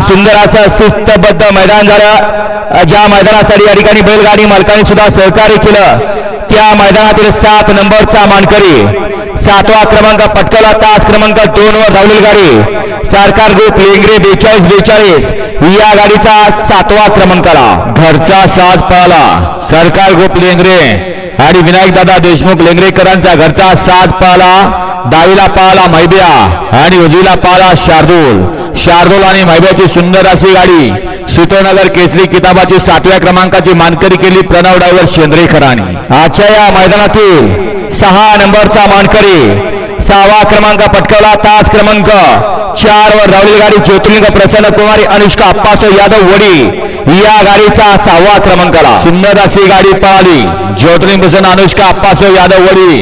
सुंदर असं शिस्तबद्ध मैदान झालं. ज्या मैदानासाठी या ठिकाणी बैलगाडी मालकांनी सुद्धा सहकार्य केलं त्या मैदानातील सात नंबरचा मानकरी सातवा क्रमांक पटकवला. तास क्रमांक दोन वर धावलेली गाडी. सरकार ग्रुप लेंगरे बेचाळीस बेचाळीस. या गाडीचा सातवा क्रमांकाला. घरचा साज पळाला सरकार ग्रुप लेंगरे. आणि विनायक दादा देशमुख लेंगरेकरांचा घरचा साज पळाला डावीला पळाला मैब्या आणि उजवीला पळाला शार्दूल. शार्दोल आणि मैब्याची सुंदर अशी गाडी सीतोनगर केसरी किताबाची सातव्या क्रमांकाची मानकरी केली प्रणव डायव्हर शेंद्रेकरांनी आजच्या या मैदानातील सहा नंबरचा मानकरी सहावा क्रमांक पटकावला. तास क्रमांक चार वर धावलेली गाडी ज्योतिर्लिंग प्रसन्न कुमारी अनुष्का अप्पासो यादव वडी. या गाडीचा सहावा क्रमांकाला. सुंदर अशी गाडी पळाली. ज्योतिर्लिंग प्रसन्न अनुष्का अप्पासो यादव वडी.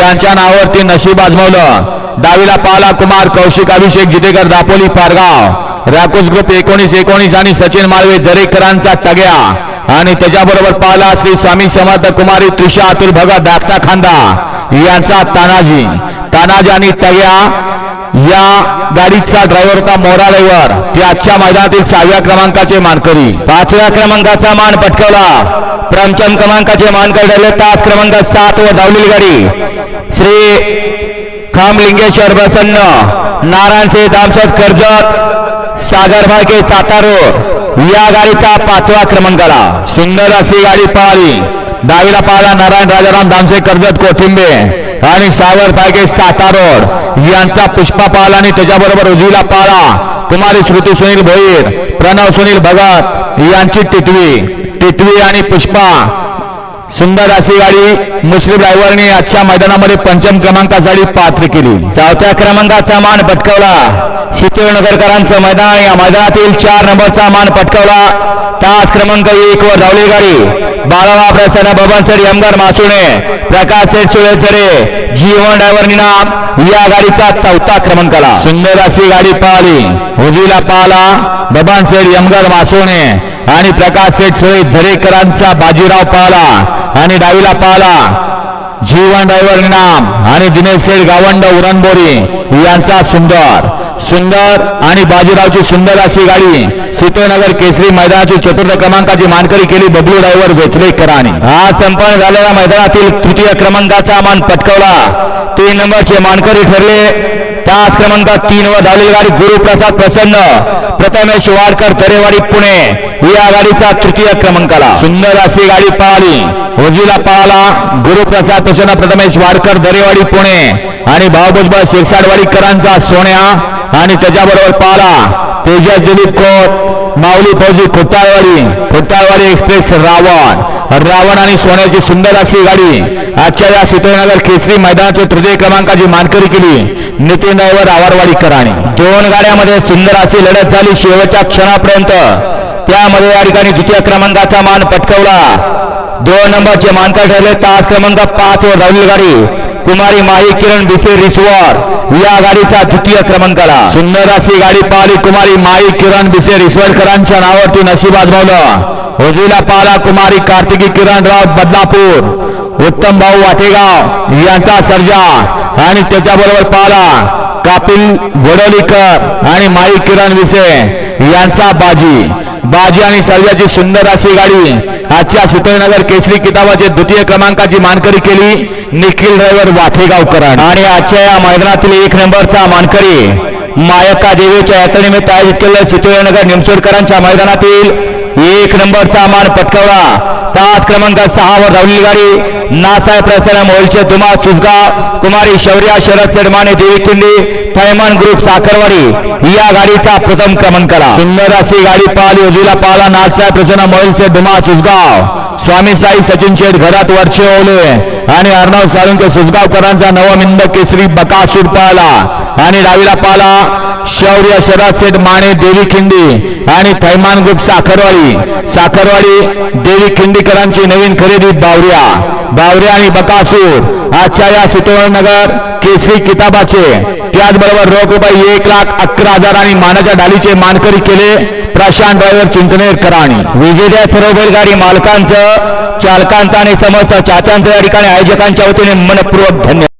यांच्या नावावरती नशीब आजमावलं. डावीला पाला कुमार कौशिक अभिषेक जितेकर दापोली पारगाव. राकोस ग्रुप एकोणीस एकोणीस आणि सचिन माळवे जरेकरांचा टग्या. आणि त्याच्याबरोबर पाला श्री स्वामी समर्थ कुमारी त्रिशा अतुल भगत धाकटा खांदा. यांचा तानाजी. तानाजी आणि तया या गाडीचा ड्रायव्हर होता मोरा ड्रायव्हर ते आजच्या मैदानातील सहाव्या क्रमांकाचे मानकरी. पाचव्या क्रमांकाचा मान पटकवला. प्रमचंद क्रमांकाचे मानकरी ठरले तास क्रमांक सात वर धावलेली गाडी. श्री खामलिंगेश्वर प्रसन्न नारायण श्री दामसद कर्जत सागर के सातारो या गाडीचा पाचवा क्रमांकाला सुंदर अशी गाडी पळाली डावीला पाहिला नारायण राजाराम दामसे कर्जत कोथिंबे आणि सावर भागे सातारोड यांचा पुष्पा पाळला आणि त्याच्याबरोबर उजवीला पाळा कुमारी श्रुती सुनील भोईर प्रणव सुनील भगत यांची टिटवी. टिटवी आणि पुष्पा सुंदर अशी गाडी मुस्लिम ड्रायव्हरने आजच्या मैदानामध्ये पंचम क्रमांकासाठी पात्र केली. चौथ्या क्रमांकाचा मान पटकवला. पटकावला शीतळनगरकरांचं मैदान या मैदानातील चार नंबरचा मान पटकवला. तास क्रमांक एक वर धावली गाडी. बाळावा प्रसन्न बबनसर यमगर मासुणे प्रकाश सेठ सुळेचरे जीवन ड्रायव्हर निनाम या गाडीचा चौथा क्रमांकाला. सुंदर अशी गाडी पाहिली उजवीला पाहला बबन सेठ यमगर मासोणे आणि प्रकाश सेठ सुळे झरेकरांचा बाजीराव पाहला आणि डावीला पाहला जीवन ड्रायव्हर निनाम आणि दिनेश सेठ गावंड उरणबोरी यांचा सुंदर. सुंदर आणि बाजीरावची सुंदर अशी गाडी. सीतोनगर केसरी मैदानाची चतुर्थ क्रमांकाची मानकरी केली बबलू ड्रायव्हर वेचलेकरांनी हा संपन्न झालेल्या मैदानातील तृतीय क्रमांकाचा मान पटकवला. तीन नंबरचे मानकरी ठरले. तास क्रमांक तीन व धावलेली गाडी गुरुप्रसाद प्रसन्न. प्रथमेश वाडकर दरेवाडी पुणे. या गाडीचा तृतीय क्रमांकाला. सुंदर अशी गाडी पाहली. उजवीला पाहला. गुरुप्रसाद प्रसन्न प्रथमेश वाडकर दरेवाडी पुणे. आणि भाऊभुजबळ शिरसाडवाडीकरांचा सोन्या. आणि त्याच्याबरोबर पाहला तेजस दिलीप कोट माऊली फौजी खुट्टाळवाडी. खुट्टाळवाडी एक्सप्रेस रावण. रावण आणि सोन्याची सुंदर अशी गाडी. आजच्या या सीतोनगर केसरी मैदानाची तृतीय क्रमांकाची मानकरी केली. नितीन ड्रायव्हर आवारवाडीकरांनी दोन गाड्यामध्ये सुंदर अशी लढत झाली शेवटच्या क्षणापर्यंत. त्यामध्ये या ठिकाणी द्वितीय क्रमांकाचा मान पटकवला. दोन नंबरचे मानकर ठरले. तास क्रमांक पाच वर राहुल गाडी. कुमारी माही किरण बिसे रिसवर या गाडीचा द्वितीय क्रमांकाला. सुंदर अशी गाडी पाहिली कुमारी माई किरण बिसे रिसवडकरांच्या नावावरती नशीब आजमावलं. उजवीला पाला कुमारी कार्तिकी किरण राव बदलापूर. उत्तम भाऊ वाटेगाव यांचा सर्जा. आणि त्याच्याबरोबर पाला कापिल वडोलीकर आणि माई किरण विसे यांचा बाजी. बाजी आणि सर्जाची सुंदर अशी गाडी. आजच्या सुतळनगर केसरी किताबाचे द्वितीय क्रमांकाची मानकरी केली निखिल ड्रायव्हर वाठेगावकर आणि आजच्या या मैदानातील एक नंबरचा मानकरी मायक्का देवीच्या यात्रेनिमित्त आयोजित केलेल्या सितोळनगर निमसोडकरांच्या मैदानातील एक नंबरचा मान पटकावला. तास क्रमांक सहा वर धावलेली गाडी नासाहेब प्रसन्न मोलचे दुमा सुसगाव कुमारी शौर्या शरद सेडमाने देवी किंडी थैमान ग्रुप साखरवाडी या गाडीचा प्रथम क्रमांकाला सुंदर अशी गाडी पाहिली उजवीला पाहला नाथसाहेब प्रसन्न मोलचे दुमा सुसगाव स्वामी साई सचिन शेठ घरात वरचे ओले आणि अर्णव साळुंके सुसगावकरांचा नवमिंद केसरी बकासूर पाहला. आणि डावीला पाला शौर्य शरद सेठ माने देवी खिंडी आणि थैमान ग्रुप साखरवाडी. साखरवाडी देवी खिंडीकरांची नवीन खरेदी बावऱ्या बावऱ्या आणि बकासूर. आजच्या या नगर केसरी किताबाचे. त्याचबरोबर रोख रुपये एक लाख अकरा हजार आणि मानाच्या डालीचे मानकरी केले प्रशांत ड्रायव्हर चिंचनेरकरांनी विजेत्या सर्व बैलगाडी मालकांचं चालकांचं आणि समस्त चाहत्यांचं या ठिकाणी आयोजकांच्या वतीने मनपूर्वक धन्यवाद.